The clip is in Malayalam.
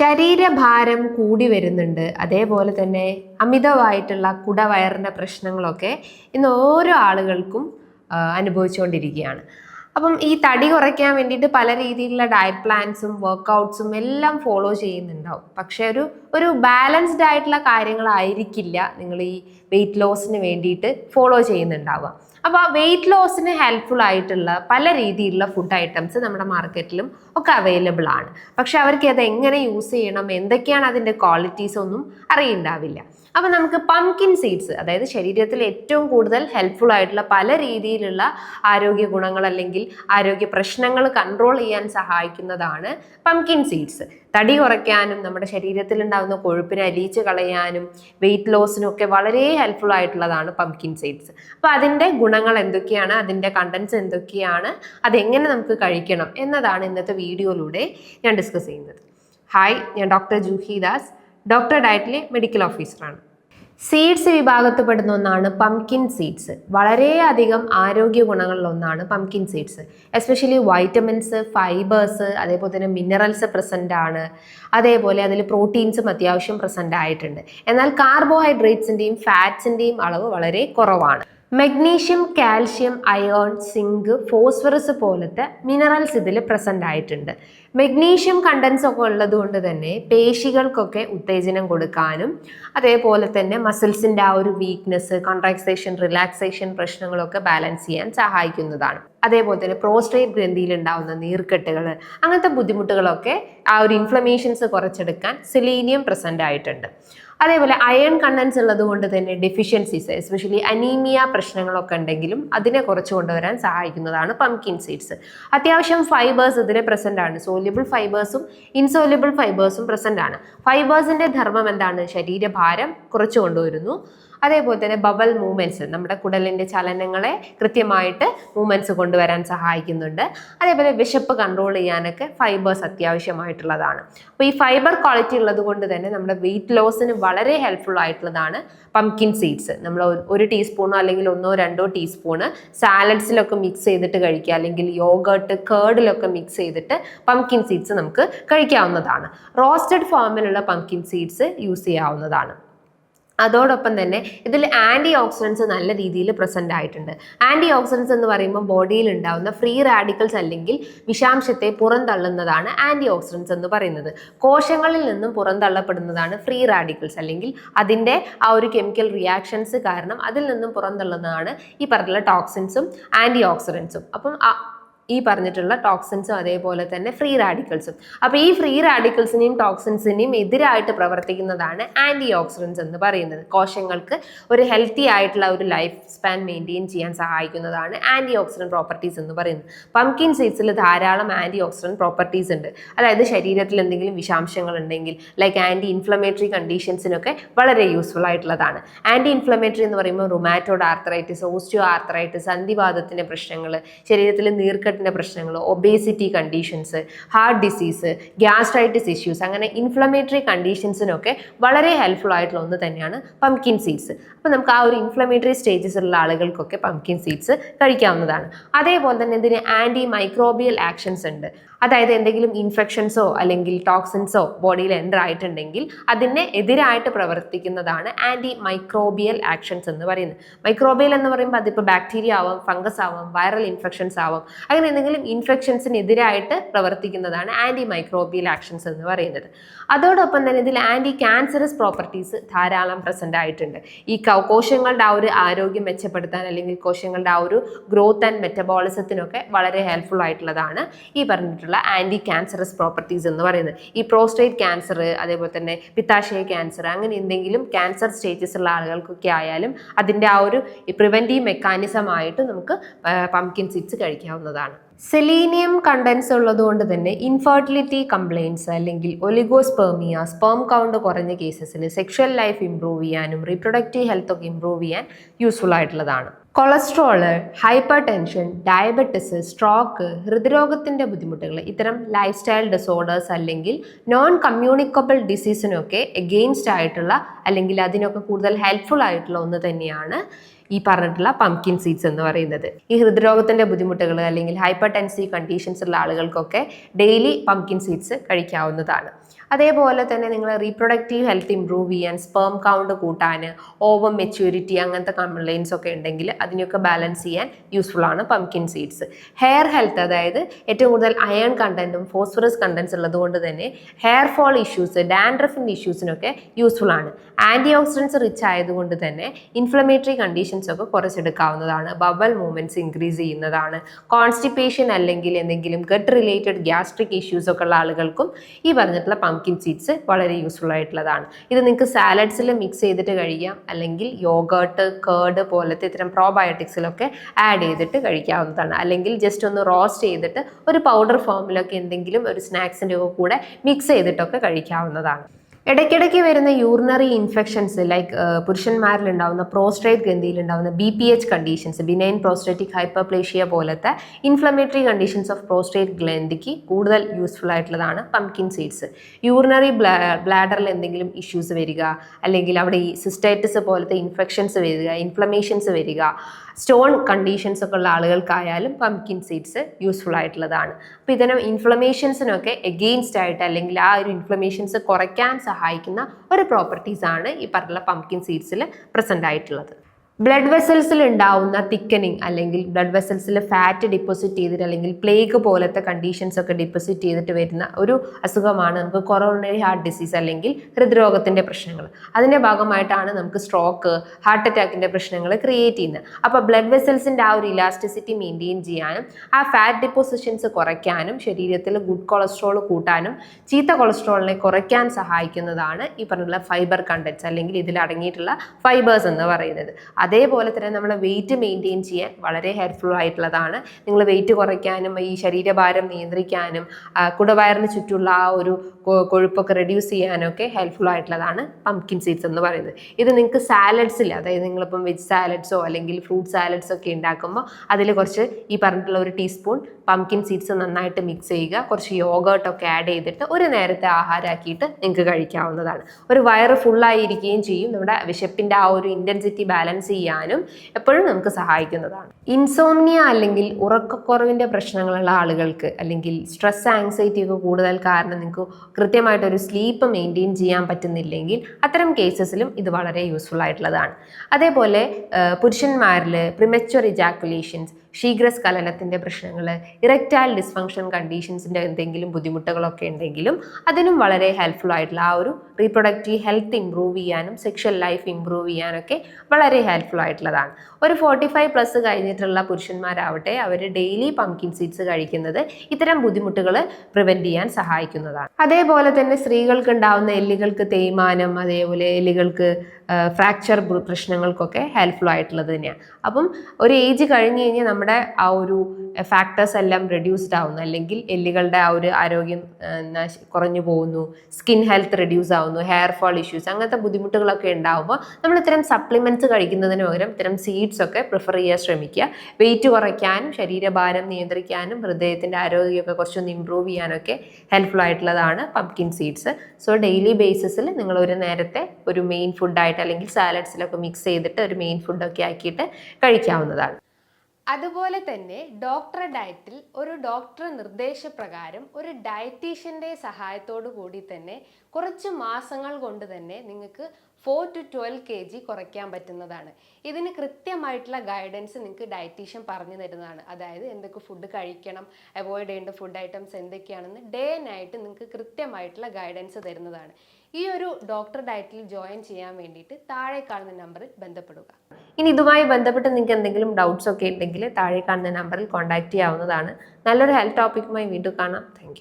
ശരീരഭാരം കൂടി വരുന്നുണ്ട്. അതേപോലെ തന്നെ അമിതമായിട്ടുള്ള കുടവയറിന്റെ പ്രശ്നങ്ങളൊക്കെ ഇന്ന് ഓരോ ആളുകൾക്കും അനുഭവിച്ചുകൊണ്ടിരിക്കുകയാണ്. അപ്പം ഈ തടി കുറയ്ക്കാൻ വേണ്ടിയിട്ട് പല രീതിയിലുള്ള ഡയറ്റ് പ്ലാൻസും വർക്കൗട്ട്സും എല്ലാം ഫോളോ ചെയ്യുന്നുണ്ടാവും. പക്ഷെ ഒരു ഒരു ബാലൻസ്ഡ് ആയിട്ടുള്ള കാര്യങ്ങളായിരിക്കില്ല നിങ്ങൾ ഈ വെയിറ്റ് ലോസിന് വേണ്ടിയിട്ട് ഫോളോ ചെയ്യുന്നുണ്ടാവുക. അപ്പോൾ ആ വെയിറ്റ് ലോസിന് ഹെൽപ്ഫുൾ ആയിട്ടുള്ള പല രീതിയിലുള്ള ഫുഡ് ഐറ്റംസ് നമ്മുടെ മാർക്കറ്റിലും ഒക്കെ അവൈലബിൾ ആണ്. പക്ഷെ അവർക്ക് അത് എങ്ങനെ യൂസ് ചെയ്യണം എന്തൊക്കെയാണ് അതിന്റെ ക്വാളിറ്റീസ് ഒന്നും അറിയുണ്ടാവില്ല. അപ്പോൾ നമുക്ക് പംകിൻ സീഡ്സ് അതായത് ശരീരത്തിൽ ഏറ്റവും കൂടുതൽ ഹെൽപ്ഫുൾ ആയിട്ടുള്ള പല രീതിയിലുള്ള ആരോഗ്യ ഗുണങ്ങൾ അല്ലെങ്കിൽ ആരോഗ്യ പ്രശ്നങ്ങൾ കൺട്രോൾ ചെയ്യാൻ സഹായിക്കുന്നതാണ് പംകിൻ സീഡ്സ് തടി കുറയ്ക്കാനും നമ്മുടെ ശരീരത്തിൽ ഉണ്ടാകുന്ന കൊഴുപ്പിനെ അലിയിച്ച് കളയാനും വെയിറ്റ് ഒക്കെ വളരെ ഹെൽപ്ഫുൾ ആയിട്ടുള്ളതാണ് പംകിൻ സീഡ്സ് അപ്പോൾ അതിന്റെ ഗുണങ്ങൾ എന്തൊക്കെയാണ്? അതിന്റെ കണ്ടൻസ് എന്തൊക്കെയാണ്? അതെങ്ങനെ നമുക്ക് കഴിക്കണം? എന്നതാണ് ഇന്നത്തെ വീഡിയോയിലൂടെ ഞാൻ ഡിസ്കസ് ചെയ്യുന്നത്. ഹായ് ഞാൻ ഡോക്ടർ ജൂഹി ദാസ്. ഡോക്ടർ ഡയറ്റിലെ മെഡിക്കൽ ഓഫീസറാണ്. സീഡ്സ് വിഭാഗത്തിൽപ്പെടുന്ന ഒന്നാണ് പംകിൻ സീഡ്സ്. വളരെയധികം ആരോഗ്യ ഗുണങ്ങളിൽ ഒന്നാണ് pumpkin seeds. Especially vitamins fibres അതേപോലെ തന്നെ മിനറൽസ് പ്രസന്റ് ആണ്. അതേപോലെ അതിൽ പ്രോട്ടീൻസും അത്യാവശ്യം പ്രസന്റ് ആയിട്ടുണ്ട്. എന്നാൽ കാർബോഹൈഡ്രേറ്റ്സിന്റെയും ഫാറ്റ്സിന്റെയും അളവ് വളരെ കുറവാണ്. Magnesium calcium iron zinc phosphorus പോലത്തെ മിനറൽസ് ഇതിൽ പ്രസന്റ് ആയിട്ടുണ്ട്. മഗ്നീഷ്യം കണ്ടൻസ് ഒക്കെ ഉള്ളത് കൊണ്ട് തന്നെ പേശികൾക്കൊക്കെ ഉത്തേജനം കൊടുക്കാനും അതേപോലെ തന്നെ മസിൽസിന്റെ ആ ഒരു വീക്ക്നെസ് കോൺട്രാക്സേഷൻ റിലാക്സേഷൻ പ്രശ്നങ്ങളൊക്കെ ബാലൻസ് ചെയ്യാൻ സഹായിക്കുന്നതാണ്. അതേപോലെ തന്നെ പ്രോസ്റ്റേറ്റ് ഗ്രന്ഥിയിൽ ഉണ്ടാവുന്ന നീർക്കെട്ടുകൾ അങ്ങനത്തെ ബുദ്ധിമുട്ടുകളൊക്കെ ആ ഒരു ഇൻഫ്ലമേഷൻസ് കുറച്ചെടുക്കാൻ സെലീനിയം പ്രസന്റ് ആയിട്ടുണ്ട്. അതേപോലെ അയൺ കണ്ടൻസ് ഉള്ളത് കൊണ്ട് തന്നെ ഡെഫിഷ്യൻസീസ് എസ്പെഷ്യലി അനീമിയ പ്രശ്നങ്ങളൊക്കെ ഉണ്ടെങ്കിലും അതിനെ കുറച്ച് കൊണ്ടുവരാൻ സഹായിക്കുന്നതാണ് പംകിൻ സീഡ്സ് അത്യാവശ്യം ഫൈബേഴ്സ് ഇതിൽ പ്രസന്റ് ആണ്. സോല്യബിൾ ഫൈബേഴ്സും ഇൻസോല്യബിൾ ഫൈബേഴ്സും പ്രസന്റ് ആണ്. ഫൈബേഴ്സിന്റെ ധർമ്മം എന്താണ്? ശരീരഭാരം കുറച്ച് കൊണ്ടുവരുന്നു. അതേപോലെ തന്നെ ബബൽ മൂവ്മെന്റ്സ് നമ്മുടെ കുടലിന്റെ ചലനങ്ങളെ കൃത്യമായിട്ട് മൂവ്മെന്റ്സ് കൊണ്ടുവരാൻ സഹായിക്കുന്നുണ്ട്. അതേപോലെ വിശപ്പ് കൺട്രോൾ ചെയ്യാനൊക്കെ ഫൈബേഴ്സ് അത്യാവശ്യമായിട്ടുള്ളതാണ്. അപ്പോൾ ഈ ഫൈബർ ക്വാളിറ്റി ഉള്ളത് കൊണ്ട് തന്നെ നമ്മുടെ വെയിറ്റ് ലോസിന് വളരെ ഹെൽപ്ഫുൾ ആയിട്ടുള്ളതാണ് പംകിൻ സീഡ്സ് നമ്മൾ ഒരു- ടീസ്പൂണോ അല്ലെങ്കിൽ ഒന്നോ രണ്ടോ ടീസ്പൂണ് സാലഡ്സിലൊക്കെ മിക്സ് ചെയ്തിട്ട് കഴിക്കുക. അല്ലെങ്കിൽ യോഗേർട്ട് കേർഡിലൊക്കെ മിക്സ് ചെയ്തിട്ട് പംകിൻ സീഡ്സ് നമുക്ക് കഴിക്കാവുന്നതാണ്. റോസ്റ്റഡ് ഫോമിലുള്ള പംകിൻ സീഡ്സ് യൂസ് ചെയ്യാവുന്നതാണ്. അതോടൊപ്പം തന്നെ ഇതിൽ ആന്റി ഓക്സിഡൻസ് നല്ല രീതിയിൽ പ്രസന്റ് ആയിട്ടുണ്ട്. ആന്റി ഓക്സിഡൻസ് എന്ന് പറയുമ്പോൾ ബോഡിയിൽ ഉണ്ടാവുന്ന ഫ്രീ റാഡിക്കൽസ് അല്ലെങ്കിൽ വിഷാംശത്തെ പുറന്തള്ളുന്നതാണ് ആന്റി ഓക്സിഡൻസ് എന്ന് പറയുന്നത്. കോശങ്ങളിൽ നിന്നും പുറന്തള്ളപ്പെടുന്നതാണ് ഫ്രീ റാഡിക്കൽസ് അല്ലെങ്കിൽ അതിന്റെ ആ ഒരു കെമിക്കൽ റിയാക്ഷൻസ് കാരണം അതിൽ നിന്നും പുറന്തള്ളുന്നതാണ് ഈ പറഞ്ഞുള്ള ടോക്സിൻസും ആന്റി ഓക്സിഡൻസും അപ്പം ഈ പറഞ്ഞിട്ടുള്ള ടോക്സിൻസും അതേപോലെ തന്നെ ഫ്രീ റാഡിക്കൽസും അപ്പോൾ ഈ ഫ്രീ റാഡിക്കൽസിനെയും ടോക്സിൻസിനെയും എതിരായിട്ട് പ്രവർത്തിക്കുന്നതാണ് ആന്റി ഓക്സിഡൻസ് എന്ന് പറയുന്നത്. കോശങ്ങൾക്ക് ഒരു ഹെൽത്തി ആയിട്ടുള്ള ഒരു ലൈഫ് സ്പാൻ മെയിന്റെയിൻ ചെയ്യാൻ സഹായിക്കുന്നതാണ് ആന്റി ഓക്സിഡന്റ് പ്രോപ്പർട്ടീസ് എന്ന് പറയുന്നത്. പംകിൻ സീഡ്സിൽ ധാരാളം ആന്റി ഓക്സിഡന്റ് പ്രോപ്പർട്ടീസ് ഉണ്ട്. അതായത് ശരീരത്തിൽ എന്തെങ്കിലും വിഷാംശങ്ങൾ ഉണ്ടെങ്കിൽ ലൈക്ക് ആന്റി ഇൻഫ്ലമേറ്ററി കണ്ടീഷൻസിനൊക്കെ വളരെ യൂസ്ഫുൾ ആയിട്ടുള്ളതാണ്. ആന്റി ഇൻഫ്ലമേറ്ററി എന്ന് പറയുമ്പോൾ റുമാറ്റോഡ് ആർത്തറൈറ്റിസ് ഓസ്റ്റിയോ ആർത്തറൈറ്റിസ് സന്ധിവാദത്തിന്റെ പ്രശ്നങ്ങൾ ശരീരത്തിൽ നീർക്കെട്ടിന്റെ പ്രശ്നങ്ങൾ obesity conditions heart disease gastritis issues അങ്ങനെ ഇൻഫ്ലമേറ്ററി കണ്ടീഷൻസിനൊക്കെ വളരെ ഹെൽപ്ഫുൾ ആയിട്ടുള്ള ഒന്ന് തന്നെയാണ് പംകിൻ സീഡ്സ് അപ്പോൾ നമുക്ക് ആ ഒരു ഇൻഫ്ലമേറ്ററി സ്റ്റേജസിലുള്ള ആളുകൾക്കൊക്കെ പംകിൻ സീഡ്സ് കഴിക്കാവുന്നതാണ്. അതേപോലെ തന്നെ ഇതിന് ആന്റി മൈക്രോബിയൽ ആക്ഷൻസ് ഉണ്ട്. അതായത് എന്തെങ്കിലും ഇൻഫെക്ഷൻസോ അല്ലെങ്കിൽ ടോക്സിൻസോ ബോഡിയിൽ എന്റർ ആയിട്ടുണ്ടെങ്കിൽ അതിനെ എതിരായിട്ട് പ്രവർത്തിക്കുന്നതാണ് ആന്റി മൈക്രോബിയൽ ആക്ഷൻസ് എന്ന് പറയുന്നത്. മൈക്രോബിയൽ എന്ന് പറയുമ്പോൾ അതിപ്പോൾ ബാക്ടീരിയ ആവാം ഫംഗസ് ആവാം വൈറൽ ഇൻഫെക്ഷൻസ് ആവാം. അങ്ങനെ എന്തെങ്കിലും ഇൻഫെക്ഷൻസിനെതിരായിട്ട് പ്രവർത്തിക്കുന്നതാണ് ആന്റി മൈക്രോബിയൽ ആക്ഷൻസ് എന്ന് പറയുന്നത്. അതോടൊപ്പം തന്നെ ഇതിൽ ആന്റി ക്യാൻസറസ് പ്രോപ്പർട്ടീസ് ധാരാളം പ്രസന്റ് ആയിട്ടുണ്ട്. ഈ കോശങ്ങളുടെ ആ ഒരു ആരോഗ്യം മെച്ചപ്പെടുത്താൻ അല്ലെങ്കിൽ കോശങ്ങളുടെ ആ ഒരു ഗ്രോത്ത് ആൻഡ് മെറ്റബോളിസത്തിനൊക്കെ വളരെ ഹെൽപ്ഫുൾ ആയിട്ടുള്ളതാണ് ഈ പറഞ്ഞിട്ടുള്ള ആന്റി ക്യാൻസറസ് പ്രോപ്പർട്ടീസ് എന്ന് പറയുന്നത്. ഈ പ്രോസ്റ്റേറ്റ് ക്യാൻസർ അതേപോലെ തന്നെ പിത്താശയ ക്യാൻസർ അങ്ങനെ എന്തെങ്കിലും ക്യാൻസർ സ്റ്റേജസ് ഉള്ള ആളുകൾക്കൊക്കെ ആയാലും അതിന്റെ ആ ഒരു പ്രിവെന്റീവ് മെക്കാനിസം ആയിട്ട് നമുക്ക് പംകിൻ സീഡ്സ് കഴിക്കാവുന്നതാണ്. സെലീനിയം കണ്ടൻസ് ഉള്ളതുകൊണ്ട് തന്നെ ഇൻഫെർട്ടിലിറ്റി കംപ്ലയിൻസ് അല്ലെങ്കിൽ ഒലിഗോസ്പെർമിയ സ്പേം കൗണ്ട് കുറഞ്ഞ കേസസിൽ സെക്ഷൽ ലൈഫ് ഇംപ്രൂവ് ചെയ്യാനും റീപ്രൊഡക്റ്റീവ് ഹെൽത്ത് ഒക്കെ ഇംപ്രൂവ് ചെയ്യാൻ യൂസ്ഫുൾ ആയിട്ടുള്ളതാണ്. Cholesterol hypertension diabetes stroke ഹൃദ്രോഗത്തിന്റെ ബുദ്ധിമുട്ടുകൾ ഇത്തരം ലൈഫ് സ്റ്റൈൽ ഡിസോർഡേഴ്സ് അല്ലെങ്കിൽ നോൺ കമ്മ്യൂണിക്കബിൾ ഡിസീസിനൊക്കെ എഗെയിൻസ്റ്റ് ആയിട്ടുള്ള അല്ലെങ്കിൽ അതിനൊക്കെ കൂടുതൽ ഹെൽപ്ഫുൾ ആയിട്ടുള്ള ഒന്ന് തന്നെയാണ് ഈ പറഞ്ഞിട്ടുള്ള പംകിൻ സീഡ്സ് എന്ന് പറയുന്നത്. ഈ ഹൃദ്രോഗത്തിന്റെ ബുദ്ധിമുട്ടുകൾ അല്ലെങ്കിൽ ഹൈപ്പർ ടെൻസി കണ്ടീഷൻസ് ഉള്ള ആളുകൾക്കൊക്കെ ഡെയിലി പംകിൻ സീഡ്സ് കഴിക്കാവുന്നതാണ്. അതേപോലെ തന്നെ നിങ്ങൾ റീപ്രൊഡക്റ്റീവ് ഹെൽത്ത് ഇമ്പ്രൂവ് ചെയ്യാൻ സ്പേം കൗണ്ട് കൂട്ടാൻ ഓവർ മെച്യൂരിറ്റി അങ്ങനത്തെ കംപ്ലൈൻസ് ഒക്കെ ഉണ്ടെങ്കിൽ അതിനെയൊക്കെ ബാലൻസ് ചെയ്യാൻ യൂസ്ഫുൾ ആണ് പംകിൻ സീഡ്സ് ഹെയർ ഹെൽത്ത് അതായത് ഏറ്റവും കൂടുതൽ അയൺ കണ്ടന്റും ഫോസ്ഫറസ് കണ്ടന്റ്സ് ഉള്ളതുകൊണ്ട് തന്നെ ഹെയർ ഫോൾ ഇഷ്യൂസ് ഡാൻഡ്രഫിന്റെ ഇഷ്യൂസിനൊക്കെ യൂസ്ഫുൾ ആണ്. ആന്റി ഓക്സിഡൻസ് റിച്ച് ആയതുകൊണ്ട് തന്നെ ഇൻഫ്ലമേറ്ററി കണ്ടീഷൻസ് ഒക്കെ കുറച്ചെടുക്കാവുന്നതാണ്. ബബൽ മൂവ്മെന്റ്സ് ഇൻക്രീസ് ചെയ്യുന്നതാണ്. കോൺസ്റ്റിപ്പേഷൻ അല്ലെങ്കിൽ എന്തെങ്കിലും ഗട്ട് റിലേറ്റഡ് ഗ്യാസ്ട്രിക് ഇഷ്യൂസ് ഒക്കെ ഉള്ള ആളുകൾക്കും ഈ പറഞ്ഞിട്ടുള്ള പംകിൻ സീഡ്സ് വളരെ യൂസ്ഫുൾ ആയിട്ടുള്ളതാണ്. ഇത് നിങ്ങൾക്ക് സാലഡ്സിൽ മിക്സ് ചെയ്തിട്ട് കഴിക്കാം. അല്ലെങ്കിൽ യോഗേർട്ട് കേർഡ് പോലത്തെ ഇത്തരം പ്രോബയോട്ടിക്സിലൊക്കെ ആഡ് ചെയ്തിട്ട് കഴിക്കാവുന്നതാണ്. അല്ലെങ്കിൽ ജസ്റ്റ് ഒന്ന് റോസ്റ്റ് ചെയ്തിട്ട് ഒരു പൗഡർ ഫോമിലൊക്കെ എന്തെങ്കിലും ഒരു സ്നാക്സിന്റെ കൂടെ മിക്സ് ചെയ്തിട്ടൊക്കെ കഴിക്കാവുന്നതാണ്. ഇടയ്ക്കിടയ്ക്ക് വരുന്ന യൂറിനറി ഇൻഫെക്ഷൻസ് ലൈക്ക് പുരുഷന്മാരിൽ ഉണ്ടാവുന്ന പ്രോസ്ട്രേറ്റ് ഗ്രന്ഥിയിൽ ഉണ്ടാവുന്ന B P H conditions benign prostatic hyperplasia പോലത്തെ ഇൻഫ്ലമേറ്ററി കണ്ടീഷൻസ് ഓഫ് പ്രോസ്ട്രേറ്റ് ഗ്രന്ഥിക്ക് കൂടുതൽ യൂസ്ഫുൾ ആയിട്ടുള്ളതാണ് പംകിൻ സീഡ്സ് യൂറിനറി ബ്ലാഡറിൽ എന്തെങ്കിലും ഇഷ്യൂസ് വരിക അല്ലെങ്കിൽ അവിടെ ഈ സിസ്റ്റൈറ്റിസ് പോലത്തെ ഇൻഫെക്ഷൻസ് വരിക ഇൻഫ്ലമേഷൻസ് വരിക സ്റ്റോൺ കണ്ടീഷൻസ് ഒക്കെ ഉള്ള ആളുകൾക്കായാലും പംകിൻ സീഡ്സ് യൂസ്ഫുൾ ആയിട്ടുള്ളതാണ്. അപ്പോൾ ഇതിനും ഇൻഫ്ലമേഷൻസിനൊക്കെ എഗെയിൻസ്റ്റ് ആയിട്ട് അല്ലെങ്കിൽ ആ ഒരു ഇൻഫ്ലമേഷൻസ് കുറയ്ക്കാൻ സഹായിക്കുന്ന ഒരു പ്രോപ്പർട്ടീസ് ആണ് ഈ പറഞ്ഞ പംകിൻ സീഡ്സിൽ പ്രസന്റ് ആയിട്ടുള്ളത്. ബ്ലഡ് വെസൽസിൽ ഉണ്ടാവുന്ന തിക്കനിങ് അല്ലെങ്കിൽ ബ്ലഡ് വെസൽസിൽ ഫാറ്റ് ഡിപ്പോസിറ്റ് ചെയ്തിട്ട് അല്ലെങ്കിൽ പ്ലേഗ് പോലത്തെ കണ്ടീഷൻസ് ഒക്കെ ഡിപ്പോസിറ്റ് ചെയ്തിട്ട് വരുന്ന ഒരു അസുഖമാണ് നമുക്ക് കൊറോണറി ഹാർട്ട് ഡിസീസ് അല്ലെങ്കിൽ ഹൃദ്രോഗത്തിന്റെ പ്രശ്നങ്ങൾ. അതിന്റെ ഭാഗമായിട്ടാണ് നമുക്ക് സ്ട്രോക്ക് ഹാർട്ട് അറ്റാക്കിന്റെ പ്രശ്നങ്ങൾ ക്രിയേറ്റ് ചെയ്യുന്നത്. അപ്പോൾ ബ്ലഡ് വെസൽസിന്റെ ആ ഒരു ഇലാസ്റ്റിസിറ്റി മെയിന്റെയിൻ ചെയ്യാനും ആ ഫാറ്റ് ഡിപ്പോസിഷൻസ് കുറയ്ക്കാനും ശരീരത്തിൽ ഗുഡ് കൊളസ്ട്രോൾ കൂട്ടാനും ചീത്ത കൊളസ്ട്രോളിനെ കുറയ്ക്കാൻ സഹായിക്കുന്നതാണ് ഈ പറഞ്ഞിട്ടുള്ള ഫൈബർ കണ്ടൻസ് അല്ലെങ്കിൽ ഇതിൽ അടങ്ങിയിട്ടുള്ള ഫൈബേഴ്സ് എന്ന് പറയുന്നത്. അതേപോലെ തന്നെ നമ്മുടെ വെയിറ്റ് മെയിന്റെയിൻ ചെയ്യാൻ വളരെ ഹെൽപ്ഫുൾ ആയിട്ടുള്ളതാണ്. നിങ്ങൾ വെയിറ്റ് കുറയ്ക്കാനും ഈ ശരീരഭാരം നിയന്ത്രിക്കാനും കുടവയറിന് ചുറ്റുള്ള ആ ഒരു കൊഴുപ്പൊക്കെ റെഡ്യൂസ് ചെയ്യാനൊക്കെ ഹെൽപ്ഫുൾ ആയിട്ടുള്ളതാണ് പംകിൻ സീഡ്സ് എന്ന് പറയുന്നത്. ഇത് നിങ്ങൾക്ക് സാലഡ്സിൽ അതായത് നിങ്ങളിപ്പം വെജ് സാലഡ്സോ അല്ലെങ്കിൽ ഫ്രൂട്ട് സാലഡ്സോ ഒക്കെ ഉണ്ടാക്കുമ്പോൾ അതിൽ കുറച്ച് ഈ പറഞ്ഞിട്ടുള്ള ഒരു ടീസ്പൂൺ പംകിൻ സീഡ്സ് നന്നായിട്ട് മിക്സ് ചെയ്യുക. കുറച്ച് യോഗേർട്ടൊക്കെ ആഡ് ചെയ്തിട്ട് ഒരു നേരത്തെ ആഹാരമാക്കിയിട്ട് നിങ്ങൾക്ക് കഴിക്കാവുന്നതാണ്. ഒരു വയറ് ഫുള്ളായിരിക്കുകയും ചെയ്യും. നമ്മുടെ വിശപ്പിന്റെ ആ ഒരു ഇന്റൻസിറ്റി ബാലൻസ് ചെയ്യാനും എപ്പോഴും നമുക്ക് സഹായിക്കുന്നതാണ്. ഇൻസോംനിയ അല്ലെങ്കിൽ ഉറക്കക്കുറവിന്റെ പ്രശ്നങ്ങളുള്ള ആളുകൾക്ക് അല്ലെങ്കിൽ സ്ട്രെസ് ആൻസൈറ്റി ഒക്കെ കൂടുതൽ കാരണം നിങ്ങൾക്ക് കൃത്യമായിട്ടൊരു സ്ലീപ്പ് മെയിന്റെയിൻ ചെയ്യാൻ പറ്റുന്നില്ലെങ്കിൽ അത്തരം കേസസിലും ഇത് വളരെ യൂസ്ഫുൾ ആയിട്ടുള്ളതാണ്. അതേപോലെ പുരുഷന്മാരിൽ പ്രിമച്വർ ഇജാക്കുലേഷൻസ് ശീഘ്രസ്ഖലനത്തിന്റെ പ്രശ്നങ്ങൾ ഇറക്റ്റൈൽ ഡിസ്ഫങ്ഷൻ കണ്ടീഷൻസിന്റെ എന്തെങ്കിലും ബുദ്ധിമുട്ടുകളൊക്കെ ഉണ്ടെങ്കിലും അതിനും വളരെ ഹെൽപ്ഫുൾ ആയിട്ടുള്ള ആ ഒരു റീപ്രൊഡക്റ്റീവ് ഹെൽത്ത് ഇമ്പ്രൂവ് ചെയ്യാനും സെക്ഷൽ ലൈഫ് ഇമ്പ്രൂവ് ചെയ്യാനൊക്കെ വളരെ ഹെൽപ്ഫുൾ ആയിട്ടുള്ളതാണ്. ഒരു ഫോർട്ടി ഫൈവ് പ്ലസ് കഴിഞ്ഞിട്ടുള്ള പുരുഷന്മാരാവട്ടെ അവർ ഡെയിലി പംകിൻ സീഡ്സ് കഴിക്കുന്നത് ഇത്തരം ബുദ്ധിമുട്ടുകൾ പ്രിവെന്റ് ചെയ്യാൻ സഹായിക്കുന്നതാണ്. അതേപോലെ തന്നെ സ്ത്രീകൾക്ക് ഉണ്ടാവുന്ന എല്ലുകൾക്ക് തേയ്മാനം അതേപോലെ എല്ലുകൾക്ക് ഫ്രാക്ചർ പ്രശ്നങ്ങൾക്കൊക്കെ ഹെൽപ്ഫുൾ ആയിട്ടുള്ളത് തന്നെയാണ് അപ്പം ഒരു ഏജ് കഴിഞ്ഞ് കഴിഞ്ഞാൽ നമ്മുടെ ആ ഒരു ഫാക്ടേഴ്സ് എല്ലാം റെഡ്യൂസ്ഡ് ആവുന്നു. അല്ലെങ്കിൽ എല്ലുകളുടെ ആ ഒരു ആരോഗ്യം കുറഞ്ഞു പോകുന്നു. സ്കിൻ ഹെൽത്ത് റെഡ്യൂസ് ആവുന്നു. ഹെയർ ഫോൾ ഇഷ്യൂസ് അങ്ങനത്തെ ബുദ്ധിമുട്ടുകളൊക്കെ ഉണ്ടാവുമ്പോൾ നമ്മൾ ഇത്തരം സപ്ലിമെന്റ്സ് കഴിക്കുന്നതിന് പകരം ഇത്തരം സീഡ്സ് ഒക്കെ പ്രിഫർ ചെയ്യാൻ ശ്രമിക്കുക. വെയിറ്റ് കുറയ്ക്കാനും ശരീരഭാരം നിയന്ത്രിക്കാനും ഹൃദയത്തിന്റെ ആരോഗ്യമൊക്കെ കുറച്ചൊന്ന് ഇമ്പ്രൂവ് ചെയ്യാനൊക്കെ ഹെൽപ്ഫുൾ ആയിട്ടുള്ളതാണ് പംകിൻ സീഡ്സ് സോ ഡെയിലി ബേസിസിൽ നിങ്ങൾ ഒരു നേരത്തെ ഒരു മെയിൻ ഫുഡായിട്ട് അല്ലെങ്കിൽ സാലഡ്സിലൊക്കെ മിക്സ് ചെയ്തിട്ട് ഒരു മെയിൻ ഫുഡൊക്കെ ആക്കിയിട്ട് കഴിക്കാവുന്നതാണ്. അതുപോലെ തന്നെ ഡോക്ടറെ ഡയറ്റിൽ ഒരു ഡോക്ടർ നിർദ്ദേശപ്രകാരം ഒരു ഡയറ്റീഷ്യന്റെ സഹായത്തോടു കൂടി തന്നെ കുറച്ച് മാസങ്ങൾ കൊണ്ട് തന്നെ നിങ്ങൾക്ക് four to twelve K G കുറയ്ക്കാൻ പറ്റുന്നതാണ്. ഇതിന് കൃത്യമായിട്ടുള്ള ഗൈഡൻസ് നിങ്ങൾക്ക് ഡയറ്റീഷ്യൻ പറഞ്ഞു തരുന്നതാണ്. അതായത് എന്തൊക്കെ ഫുഡ് കഴിക്കണം അവോയ്ഡ് ചെയ്യേണ്ട ഫുഡ് ഐറ്റംസ് എന്തൊക്കെയാണെന്ന് ഡേ നൈറ്റ് നിങ്ങൾക്ക് കൃത്യമായിട്ടുള്ള ഗൈഡൻസ് തരുന്നതാണ്. ഈ ഒരു ഡോക്ടർ ഡയറ്റിൽ ജോയിൻ ചെയ്യാൻ വേണ്ടിയിട്ട് താഴെ കാണുന്ന നമ്പറിൽ ബന്ധപ്പെടുക. ഇനി ഇതുമായി ബന്ധപ്പെട്ട് നിങ്ങൾക്ക് എന്തെങ്കിലും ഡൗട്ട്സ് ഒക്കെ ഉണ്ടെങ്കിൽ താഴെ കാണുന്ന നമ്പറിൽ കോൺടാക്ട് ചെയ്യാവുന്നതാണ്. നല്ലൊരു ഹെൽത്ത് ടോപ്പിക്കുമായി വീണ്ടും കാണാം. താങ്ക്